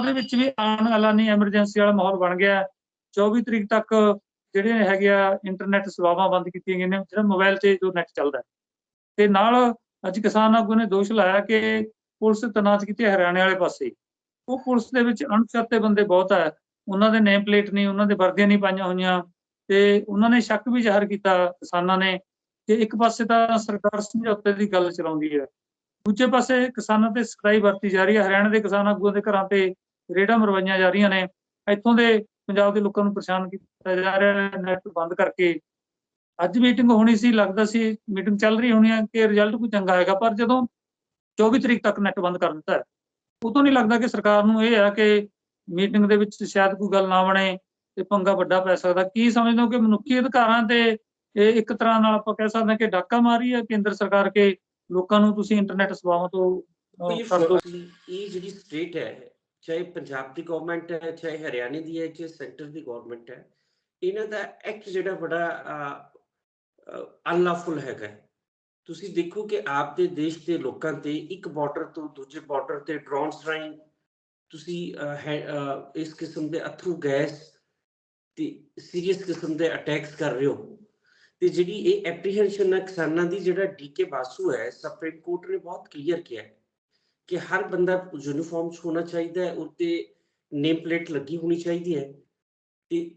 ਪੰਜਾਬ ਦੇ ਵਿੱਚ ਵੀ ਆਨ ਐਲਾਨੀ ਐਮਰਜੈਂਸੀ ਵਾਲਾ ਮਾਹੌਲ ਬਣ ਗਿਆ ਹੈ। 24 ਤਰੀਕ ਤੱਕ ਜਿਹੜੇ ਹੈਗੇ ਆ ਇੰਟਰਨੈਟ ਸੇਵਾਵਾਂ ਬੰਦ ਕੀਤੀਆਂ ਗਈਆਂ ਨੇ, ਜਿਹੜਾ ਮੋਬਾਈਲ ਤੇ ਜੋ ਨੈਟ ਚੱਲਦਾ ਤੇ ਨਾਲ ਅੱਜ ਕਿਸਾਨ ਆਗੂ ਨੇ ਦੋਸ਼ ਲਾਇਆ ਕਿ ਪੁਲਿਸ ਤੈਨਾਤ ਕੀਤੀ ਹਰਿਆਣੇ ਵਾਲੇ ਪਾਸੇ। ਉਹ ਪੁਲਿਸ ਦੇ ਵਿੱਚ ਅਣਪਛਾਤੇ ਬੰਦੇ ਬਹੁਤ ਹੈ। ਉਹਨਾਂ ਦੇ ਨੇਮ ਪਲੇਟ ਨਹੀਂ, ਉਹਨਾਂ ਦੇ ਵਰਦੀਆਂ ਨਹੀਂ ਪਾਈਆਂ ਹੋਈਆਂ। ਤੇ ਉਹਨਾਂ ਨੇ ਸ਼ੱਕ ਵੀ ਜ਼ਾਹਰ ਕੀਤਾ ਕਿਸਾਨਾਂ ਨੇ ਕਿ ਇੱਕ ਪਾਸੇ ਤਾਂ ਸਰਕਾਰ ਸਮਝੌਤੇ ਦੀ ਗੱਲ ਚਲਾਉਂਦੀ ਹੈ। ਦੂਜੇ ਪਾਸੇ ਕਿਸਾਨਾਂ ਤੇ ਸਖਤਾਈ ਵਰਤੀ ਜਾ ਰਹੀ ਹੈ। ਹਰਿਆਣਾ ਦੇ ਕਿਸਾਨ ਆਗੂਆਂ ਦੇ ਘਰਾਂ ਤੇ ਰੇਡਾਂ ਮਰਵਾਈਆਂ ਜਾ ਰਹੀਆਂ ਨੇ। ਇੱਥੋਂ ਦੇ ਪੰਜਾਬ ਦੇ ਲੋਕਾਂ ਨੂੰ ਪਰੇਸ਼ਾਨ ਕੀਤਾ ਜਾ ਰਿਹਾ ਹੈ ਨੈਟ ਬੰਦ ਕਰਕੇ। ਅੱਜ ਮੀਟਿੰਗ ਹੋਣੀ ਸੀ ਲੱਗਦਾ ਸੀ ਮੀਟਿੰਗ ਚੱਲ ਰਹੀ ਹੋਣੀ ਹੈ ਕਿ ਰਿਜ਼ਲਟ ਕੋਈ ਚੰਗਾ ਆਏਗਾ ਪਰ ਜਦੋਂ 24 ਤਰੀਕ ਤੱਕ ਨੈਟ ਬੰਦ ਕਰ ਦਿੱਤਾ ਉਦੋਂ ਨਹੀਂ ਲੱਗਦਾ ਕਿ ਸਰਕਾਰ ਨੂੰ ਇਹ ਹੈ ਕਿ ਮੀਟਿੰਗ ਦੇ ਵਿੱਚ ਸ਼ਾਇਦ ਕੋਈ ਗੱਲ ਨਾ ਬਣੇ ਤੇ ਪੰਗਾ ਵੱਡਾ ਪੈ ਸਕਦਾ। ਕੀ ਸਮਝਦੇ ਹੋ ਕਿ ਮਨੁੱਖੀ ਅਧਿਕਾਰਾਂ ਤੇ ਇਹ ਇੱਕ ਤਰ੍ਹਾਂ ਨਾਲ ਆਪਾਂ ਕਹਿ ਸਕਦੇ ਹਾਂ ਕਿ ਡਾਕਾ ਮਾਰੀ ਹੈ ਕੇਂਦਰ ਸਰਕਾਰ ਕੇ? ਲੋਕਾਂ ਨੂੰ ਤੁਸੀਂ ਇੰਟਰਨੈਟ ਸੇਵਾਵਾਂ ਤੋਂ ਇਹ ਜਿਹੜੀ ਸਟੇਟ ਹੈ ਚਾਹੇ ਪੰਜਾਬ ਦੀ ਗਵਰਨਮੈਂਟ ਹੈ, ਚਾਹੇ ਹਰਿਆਣੇ ਦੀ ਹੈ, ਚਾਹੇ ਸੈਂਟਰ ਦੀ ਗਵਰਨਮੈਂਟ ਹੈ, ਇਹਨਾਂ ਦਾ ਐਕਟ ਜਿਹੜਾ ਬੜਾ ਅਨਲਾਫੁਲ ਹੈਗਾ ਤੁਸੀਂ ਦੇਖੋ ਕਿ ਆਪ ਦੇ ਦੇਸ਼ ਦੇ ਲੋਕਾਂ ਤੇ ਇੱਕ ਬਾਰਡਰ ਤੋਂ ਦੂਜੇ ਬਾਰਡਰ ਤੇ ਡਰੋਨਸ ਰਾਹੀਂ ਤੁਸੀਂ ਇਸ ਕਿਸਮ ਦੇ ਅਥਰੂ ਗੈਸ ਤੇ ਸੀਰੀਅਸ ਕਿਸਮ ਦੇ ਅਟੈਕਸ ਕਰ ਰਹੇ ਹੋ। ਤੇ ਜਿਹੜੀ ਇਹ ਐਪਰੀਹੈਂਸ਼ਨ ਹੈ ਕਿਸਾਨਾਂ ਦੀ, ਜਿਹੜਾ ਡੀਕੇ ਬਾਸੂ ਹੈ ਸੁਪਰੀਮ ਕੋਰਟ ਨੇ ਬਹੁਤ ਕਲੀਅਰ ਕੀਤਾ ਹੈ। ਕਿ ਹਰ ਬੰਦਾ ਯੂਨੀਫਾਰਮ 'ਚ ਹੋਣਾ ਚਾਹੀਦਾ ਹੈ ਉੱਤੇ ਨੇਮ ਪਲੇਟ ਲੱਗੀ ਹੋਣੀ ਚਾਹੀਦੀ ਹੈ। ਤੇ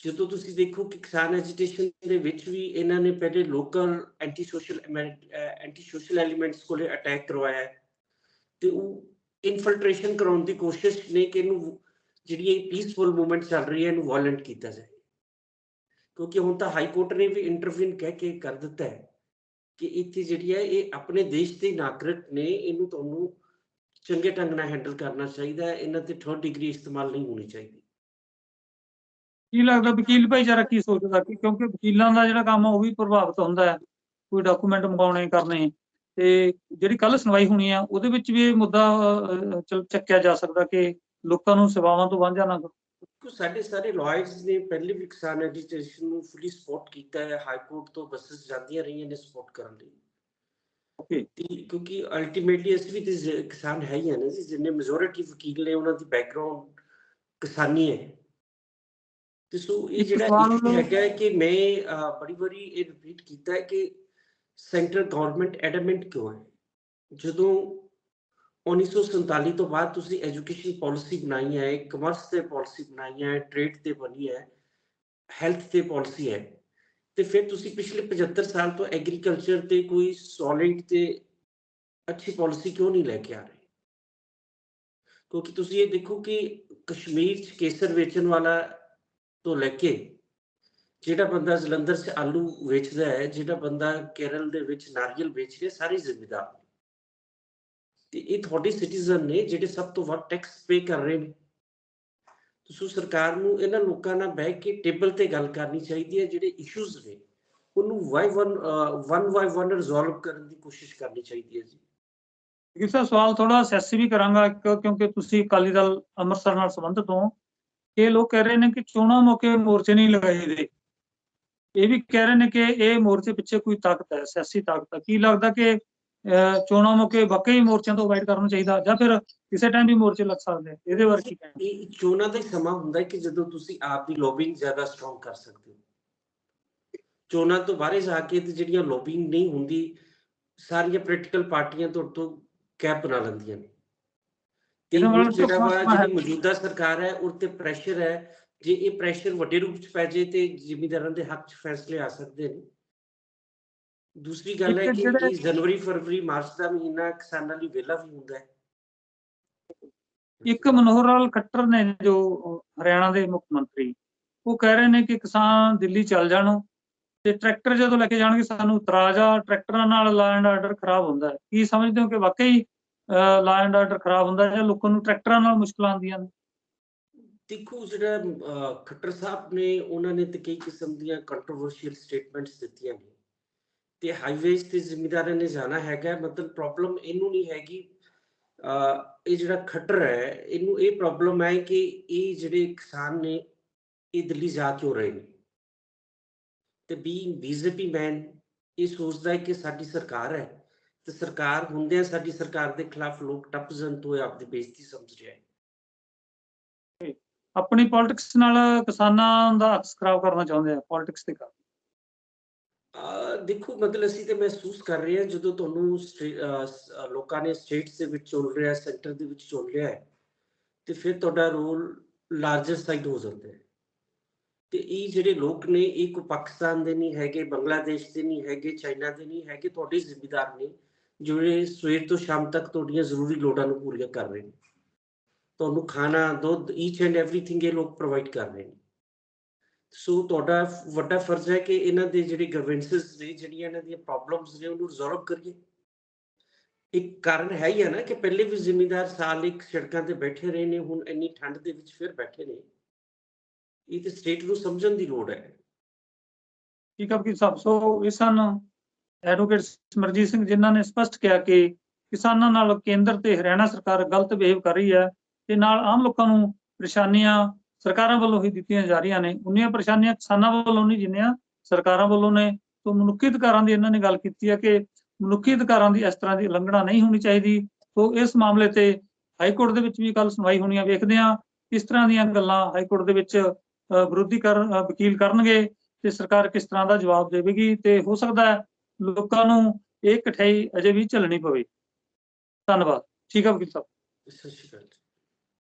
ਜਦੋਂ ਤੁਸੀਂ ਦੇਖੋ ਕਿ ਕਿਸਾਨ ਐਜੀਟੇਸ਼ਨ ਦੇ ਵਿੱਚ ਵੀ ਇਹਨਾਂ ਨੇ ਪਹਿਲੇ local anti social anti social elements ਕੋਲੇ ਅਟੈਕ ਕਰਵਾਇਆ ਹੈ। ਤੇ ਉਹ ਇਨਫਿਲਟ੍ਰੇਸ਼ਨ ਕਰਾਉਣ ਦੀ ਕੋਸ਼ਿਸ਼ ਨੇ ਕਿ ਇਹਨੂੰ ਜਿਹੜੀ ਇਹ ਪੀਸਫੁਲ ਮੂਵਮੈਂਟ ਚੱਲ ਰਹੀ ਹੈ, ਇਹਨੂੰ ਵਾਇਲੈਂਟ ਕੀਤਾ ਜਾਏ। ਕਿਉਂਕਿ ਹੁਣ ਤਾਂ ਹਾਈ ਕੋਰਟ ਨੇ ਵੀ ਇੰਟਰਵਿਨ ਕਹਿ ਕੇ ਕਰ ਦਿੱਤਾ ਹੈ। ਕਿ ਇੱਥੇ ਜਿਹੜੀ ਹੈ ਇਹ ਆਪਣੇ ਦੇਸ਼ ਦੇ ਨਾਗਰਿਕ ਨੇ, ਇਹਨੂੰ ਤੁਹਾਨੂੰ ਚੰਗੇ ਢੰਗ ਨਾਲ ਹੈਂਡਲ ਕਰਨਾ ਚਾਹੀਦਾ ਹੈ, ਇਹਨਾਂ ਤੇ ਥਰਡ ਡਿਗਰੀ ਇਸਤੇਮਾਲ ਨਹੀਂ ਹੋਣੀ ਚਾਹੀਦੀ। ਕੀ ਲੱਗਦਾ ਵਕੀਲ ਭਾਈਚਾਰਾ ਕੀ ਸੋਚਦਾ ਕਿ ਕਿਉਂਕਿ ਵਕੀਲਾਂ ਦਾ ਜਿਹੜਾ ਕੰਮ ਆ, ਉਹ ਵੀ ਪ੍ਰਭਾਵਿਤ ਹੁੰਦਾ ਹੈ, ਕੋਈ ਡਾਕੂਮੈਂਟ ਮੰਗਾਉਣੇ ਕਰਨੇ, ਤੇ ਜਿਹੜੀ ਕੱਲ ਸੁਣਵਾਈ ਹੋਣੀ ਆ, ਉਹਦੇ ਵਿੱਚ ਵੀ ਇਹ ਮੁੱਦਾ ਚੱਕਿਆ ਜਾ ਸਕਦਾ ਕਿ ਲੋਕਾਂ ਨੂੰ ਸੇਵਾਵਾਂ ਤੋਂ ਵਾਂਝਾ ਨਾ ਕਰੋ। ਕਿਉਂਕਿ ਸਾਡੇ ਸਾਰੇ ਲਾਇਰਸ ਨੇ ਪਹਿਲੇ ਵੀ ਕਿਸਾਨ ਐਜੀਟੇਸ਼ਨ ਨੂੰ ਫੁੱਲੀ ਸਪੋਰਟ ਕੀਤਾ ਹੈ। ਹਾਈ ਕੋਰਟ ਤੋਂ ਬੱਸਸ ਜਾਂਦੀਆਂ ਰਹੀਆਂ ਨੇ ਸਪੋਰਟ ਕਰਨ ਲਈ. ਤੇ ਕਿਉਂਕਿ ਅਲਟੀਮੇਟਲੀ ਅਸੀਂ ਵੀ ਤੇ ਕਿਸਾਨ ਹੈ ਹੀ ਨਾ ਜੀ। ਜਿੰਨੇ ਮੈਜੋਰਿਟੀ ਵਕੀਲ ਨੇ ਉਹਨਾਂ ਦੀ ਬੈਕਗ੍ਰਾਉਂਡ ਕਿਸਾਨੀ ਹੈ। ਤੇ ਸੋ ਇਹ ਜਿਹੜਾ ਹੈਗਾ ਕਿ ਮੈਂ ਬੜੀ ਵਾਰੀ ਇਹ ਰਿਪੀਟ ਕੀਤਾ ਹੈ ਕਿ ਸੈਂਟਰਲ ਗਵਰਨਮੈਂਟ ਐਡਮੈਂਟ ਕਿਉਂ ਹੈ? ਜਦੋਂ 1947 ਤੋਂ ਬਾਅਦ ਤੁਸੀਂ ਐਜੂਕੇਸ਼ਨ ਪਾਲਿਸੀ ਬਣਾਈ ਹੈ ਕਮਰਸ ਤੇ ਪਾਲਿਸੀ ਬਣਾਈ ਹੈ ਟ੍ਰੇਡ ਤੇ ਬਣੀ ਹੈ ਹੈਲਥ ਤੇ ਪਾਲਿਸੀ ਹੈ। ਤੇ ਫਿਰ ਤੁਸੀਂ ਪਿਛਲੇ 75 ਸਾਲ ਤੋਂ ਐਗਰੀਕਲਚਰ ਤੇ ਕੋਈ ਸੋਲਿਡ ਤੇ ਅੱਛੀ ਪਾਲਿਸੀ ਕਿਉਂ ਨਹੀਂ ਲੈ ਕੇ ਆ ਰਹੇ? ਕਿਉਂਕਿ ਤੁਸੀਂ ਇਹ ਦੇਖੋ ਕਿ ਕਸ਼ਮੀਰ 'ਚ ਕੇਸਰ ਵੇਚਣ ਵਾਲਾ ਤੋਂ ਲੈ ਕੇ ਜਿਹੜਾ ਬੰਦਾ ਜਲੰਧਰ 'ਚ ਆਲੂ ਵੇਚਦਾ ਹੈ, ਜਿਹੜਾ ਬੰਦਾ ਕੇਰਲ ਦੇ ਵਿੱਚ ਨਾਰੀਅਲ ਵੇਚ ਰਿਹਾ, ਸਾਰੇ ਜ਼ਿੰਮੇਦਾਰ ਨੇ। ਤੇ ਇਹ ਤੁਹਾਡੇ ਸਿਟੀਜ਼ਨ ਨੇ ਜਿਹੜੇ ਸਭ ਤੋਂ ਵੱਧ ਟੈਕਸ ਪੇ ਕਰ ਰਹੇ ਨੇ। ਤੁਸੀਂ ਸਰਕਾਰ ਨੂੰ ਇਹਨਾਂ ਲੋਕਾਂ ਨਾਲ ਬਹਿ ਕੇ ਟੇਬਲ ਤੇ ਗੱਲ ਕਰਨੀ ਚਾਹੀਦੀ ਹੈ, ਜਿਹੜੇ ਇਸ਼ੂਜ਼ ਨੇ, ਉਹਨੂੰ Y one one by one resolve ਕਰਨ ਦੀ ਕੋਸ਼ਿਸ਼ ਕਰਨੀ ਚਾਹੀਦੀ ਹੈ ਜੀ। ਕਿਸੇ ਸਵਾਲ ਥੋੜਾ ਸੈਸੀ ਵੀ ਕਰਾਂਗਾ, ਇੱਕ, ਕਿਉਂਕਿ ਤੁਸੀਂ ਅਕਾਲੀ ਦਲ ਅੰਮ੍ਰਿਤਸਰ ਨਾਲ ਸੰਬੰਧਿਤ ਹੋ। ਇਹ ਲੋਕ ਕਹਿ ਰਹੇ ਨੇ ਕਿ ਚੋਣਾਂ ਮੌਕੇ ਮੋਰਚੇ ਨਹੀਂ ਲਗਾਏ ਦੇ ਇਹ ਵੀ ਕਹਿ ਰਹੇ ਨੇ ਕਿ ਇਹ ਮੋਰਚੇ ਪਿੱਛੇ ਕੋਈ ਤਾਕਤ ਹੈ, ਸਿਆਸੀ ਤਾਕਤ ਹੈ। ਕੀ ਲੱਗਦਾ ਕਿ ਚੋਣਾਂ ਮੌਕੇ ਵਾਕਈ ਮੋਰਚਿਆਂ ਤੋਂ ਅਵਾਇਡ ਕਰਨਾ ਚਾਹੀਦਾ ਜਾਂ ਫਿਰ ਕਿਸੇ ਟਾਈਮ ਵੀ ਮੋਰਚੇ ਲੱਗ ਸਕਦੇ? ਇਹਦੇ ਬਾਰੇ ਕੀ ਕਹਿਣਾ ਇਹ ਚੋਣਾਂ ਦਾ ਸਮਾਂ ਹੁੰਦਾ ਹੈ ਕਿ ਜਦੋਂ ਤੁਸੀਂ ਆਪ ਦੀ ਲੌਬਿੰਗ ਜ਼ਿਆਦਾ ਸਟਰੋਂਗ ਕਰ ਸਕਦੇ ਹੋ ਚੋਣਾਂ ਤੋਂ ਬਾਹਰ ਜਾ ਕੇ ਤੇ ਜਿਹੜੀਆਂ ਲੌਬਿੰਗ ਨਹੀਂ ਹੁੰਦੀ ਸਾਰੀਆਂ ਪੋਲੀਟੀਕਲ ਪਾਰਟੀਆਂ ਤੋਂ ਤੋਂ ਕੈਪ ਬਣਾ ਲੈਂਦੀਆਂ ਨੇ ਮਤਲਬ ਜਿਹੜਾ ਵਾ। ਜਿਹੜੀ ਮੌਜੂਦਾ ਸਰਕਾਰ ਹੈ ਉਹ ਤੇ ਪ੍ਰੈਸ਼ਰ ਹੈ ਜੇ ਇਹ ਪ੍ਰੈਸ਼ਰ ਵੱਡੇ ਰੂਪ ਚ ਪੈ ਜੇ ਤੇ ਜ਼ਿਮੀਂਦਾਰਾਂ ਦੇ ਹੱਕ ਚ ਫੈਸਲੇ ਆ ਸਕਦੇ ਨੇ ਦੂਸਰੀ ਗੱਲ ਹੈ ਕਿ ਜਨਵਰੀ ਫਰਵਰੀ ਮਾਰਚ ਦਾ ਮਹੀਨਾ ਕਿਸਾਨਾਂ ਲਈ ਵਿਹਲਾ ਵੀ ਹੁੰਦਾ ਹੈ। ਇੱਕ ਮਨੋਹਰ ਲਾਲ ਖੱਟਰ ਨੇ ਜੋ ਹਰਿਆਣਾ ਦੇ ਮੁੱਖ ਮੰਤਰੀ ਉਹ ਕਹਿ ਰਹੇ ਨੇ ਕਿ ਕਿਸਾਨ ਦਿੱਲੀ ਚੱਲ ਜਾਣ ਤੇ ਟਰੈਕਟਰ ਜਦੋਂ ਲੈ ਕੇ ਜਾਣਗੇ ਸਾਨੂੰ ਇਤਰਾਜ਼ ਆ ਟਰੈਕਟਰਾਂ ਨਾਲ ਲਾ ਐਂਡ ਆਰਡਰ ਖਰਾਬ ਹੁੰਦਾ ਹੈ। ਕੀ ਸਮਝਦੇ ਹੋ ਕਿ ਵਾਕਈ ਲਾ ਐਂਡ ਆਰਡਰ ਖਰਾਬ ਹੁੰਦਾ ਹੈ ਜਾਂ ਲੋਕਾਂ ਨੂੰ ਟਰੈਕਟਰਾਂ ਨਾਲ ਮੁਸ਼ਕਲਾਂ ਆਉਂਦੀਆਂ ਨੇ? ਦੇਖੋ ਜਿਹੜਾ ਖੱਟਰ ਸਾਹਿਬ ਨੇ ਉਹਨਾਂ ਨੇ ਤੇ ਕਈ ਕਿਸਮ ਦੀਆਂ ਕੰਟਰੋਵਰਸ਼ੀਅਲ ਸਟੇਟਮੈਂਟਸ ਦਿੱਤੀਆਂ ਨੇ। ਤੇ ਹਾਈਵੇਜ਼ ਤੇ ਜ਼ਿਮੀਦਾਰਾਂ ਨੇ ਜਾਣਾ ਹੈਗਾ, ਮਤਲਬ ਪ੍ਰੋਬਲਮ ਇਹਨੂੰ ਨਹੀਂ ਹੈਗੀ। ਇਹ ਜਿਹੜਾ ਖੱਟਰ ਹੈ, ਇਹਨੂੰ ਇਹ ਪ੍ਰੋਬਲਮ ਹੈ ਕਿ ਇਹ ਜਿਹੜੇ ਕਿਸਾਨ ਨੇ, ਇਹ ਦਿੱਲੀ ਜਾ ਕਿਉਂ ਰਹੇ ਨੇ? ਤੇ ਬੀਇੰਗ ਬੀਜੇਪੀ ਮੈਨ ਇਹ ਸੋਚਦਾ ਹੈ ਕਿ ਸਾਡੀ ਸਰਕਾਰ ਹੈ, ਤੇ ਸਰਕਾਰ ਹੁੰਦਿਆਂ ਸਾਡੀ ਸਰਕਾਰ ਦੇ ਖਿਲਾਫ ਲੋਕ ਟੱਪ ਜਨ ਤੋਂ ਆਪਦੀ ਬੇਇੱਜ਼ਤੀ ਸਮਝ ਰਿਹਾ ਹੈ। ਆਪਣੀ ਪੋਲਿਟਿਕਸ ਨਾਲ ਕਿਸਾਨਾਂ ਦਾ ਅਕਸ ਖਰਾਬ ਕਰਨਾ ਚਾਹੁੰਦੇ ਆ ਪੋਲਿਟਿਕਸ ਦੇ ਕਾਰਨ। ਦੇਖੋ, ਮਤਲਬ ਅਸੀਂ ਤੇ ਮਹਿਸੂਸ ਕਰ ਰਹੇ ਹਾਂ ਜਦੋਂ ਤੁਹਾਨੂੰ ਸਟੇ- ਲੋਕਾਂ ਨੇ ਸਟੇਟਸ ਦੇ ਵਿੱਚ ਚੁਣ ਰਿਹਾ ਸੈਂਟਰ ਦੇ ਵਿੱਚ ਚੁਣ ਰਿਹਾ ਹੈ, ਤੇ ਫਿਰ ਤੁਹਾਡਾ ਰੋਲ ਲਾਰਜਰ ਸਾਈਡ ਹੋ ਜਾਂਦਾ ਹੈ। ਤੇ ਇਹ ਜਿਹੜੇ ਲੋਕ ਨੇ, ਇਹ ਕੋਈ ਪਾਕਿਸਤਾਨ ਦੇ ਨਹੀਂ ਹੈਗੇ, ਬੰਗਲਾਦੇਸ਼ ਦੇ ਨਹੀਂ ਹੈਗੇ, ਚਾਈਨਾ ਦੇ ਨਹੀਂ ਹੈਗੇ, ਤੁਹਾਡੇ ਜ਼ਿੰਮੇਦਾਰ ਨੇ, ਜਿਹੜੇ ਸਵੇਰ ਤੋਂ ਸ਼ਾਮ ਤੱਕ ਤੁਹਾਡੀਆਂ ਜ਼ਰੂਰੀ ਲੋੜਾਂ ਨੂੰ ਪੂਰੀਆਂ ਕਰ ਰਹੇ ਨੇ। ਤੁਹਾਨੂੰ ਖਾਣਾ, ਦੁੱਧ ਈਚ ਐਂਡ ਐਵਰੀਥਿੰਗ ਇਹ ਲੋਕ ਪ੍ਰੋਵਾਈਡ ਕਰ ਰਹੇ ਨੇ। ਸੋ ਤੁਹਾਡਾ ਵੱਡਾ ਫਰਜ਼ ਹੈ ਕਿ ਇਹਨਾਂ ਦੇ ਜਿਹੜੇ ਗਵਰਨੈਂਸਸ ਨੇ, ਜਿਹੜੀਆਂ ਇਹਨਾਂ ਦੀਆਂ ਪ੍ਰੋਬਲਮਸ ਨੇ, ਉਹਨੂੰ ਰਿਜ਼ੋਲਵ ਕਰੀਏ। ਇੱਕ ਕਾਰਨ ਹੈ ਹੀ ਹੈ ਨਾ ਕਿ ਪਹਿਲੇ ਵੀ ਜ਼ਿਮੀਂਦਾਰ ਸਾਲ ਇੱਕ ਸੜਕਾਂ ਤੇ ਬੈਠੇ ਰਹੇ ਨੇ, ਹੁਣ ਇੰਨੀ ਠੰਡ ਦੇ ਵਿੱਚ ਫਿਰ ਬੈਠੇ ਨੇ। ਇਹ ਤੇ ਸਟੇਟ ਨੂੰ ਸਮਝਣ ਦੀ ਲੋੜ ਹੈ। ਠੀਕ ਆ ਵਕੀਲ ਸਾਹਿਬ? ਸੋ ਇਸ ਹਨ ਐਡਵੋਕੇਟ ਸਮਰਜੀਤ ਸਿੰਘ ਜਿਨ੍ਹਾਂ ਨੇ ਸਪਸ਼ਟ ਕਿਹਾ ਕਿ ਕਿਸਾਨਾਂ ਨਾਲ ਕੇਂਦਰ ਤੇ ਹਰਿਆਣਾ ਸਰਕਾਰ ਗਲਤ ਬਿਹੇਵ ਕਰ ਰਹੀ ਹੈ ਤੇ ਨਾਲ ਆਮ ਲੋਕਾਂ ਨੂੰ ਪਰੇਸ਼ਾਨੀਆਂ ਸਰਕਾਰਾਂ ਵੱਲੋਂ ਹੀ ਦਿੱਤੀਆਂ ਜਾ ਰਹੀਆਂ ਨੇ। ਉਨੀਆਂ ਪਰੇਸ਼ਾਨੀਆਂ ਕਿਸਾਨਾਂ ਵੱਲੋਂ ਨਹੀਂ, ਜਿੰਨੀਆਂ ਸਰਕਾਰਾਂ ਵੱਲੋਂ ਨੇ। ਤੋਂ ਮਨੁੱਖੀ ਅਧਿਕਾਰਾਂ ਦੀ ਇਹਨਾਂ ਨੇ ਗੱਲ ਕੀਤੀ ਹੈ ਕਿ ਮਨੁੱਖੀ ਅਧਿਕਾਰਾਂ ਦੀ ਇਸ ਤਰ੍ਹਾਂ ਦੀ ਉਲੰਘਣਾ ਨਹੀਂ ਹੋਣੀ ਚਾਹੀਦੀ। ਸੋ ਇਸ ਮਾਮਲੇ ਤੇ ਹਾਈ ਕੋਰਟ ਦੇ ਵਿੱਚ ਵੀ ਕੱਲ ਸੁਣਵਾਈ ਹੋਣੀ ਆ। ਵੇਖਦੇ ਹਾਂ ਕਿਸ ਤਰ੍ਹਾਂ ਦੀਆਂ ਗੱਲਾਂ ਹਾਈ ਕੋਰਟ ਦੇ ਵਿੱਚ ਵਿਰੋਧੀ ਕਰਨ ਵਕੀਲ ਕਰਨਗੇ ਤੇ ਸਰਕਾਰ ਕਿਸ ਤਰ੍ਹਾਂ ਦਾ ਜਵਾਬ ਦੇਵੇਗੀ ਤੇ ਹੋ ਸਕਦਾ ਹੈ ਲੋਕਾਂ ਨੂੰ ਇਹ ਕਠਿਆਈ ਅਜੇ ਵੀ ਝੱਲਣੀ ਪਵੇ। ਧੰਨਵਾਦ। ਠੀਕ ਹੈ ਵਕੀਲ ਸਾਹਿਬ। ਸਤਿ ਸ਼੍ਰੀ ਅਕਾਲ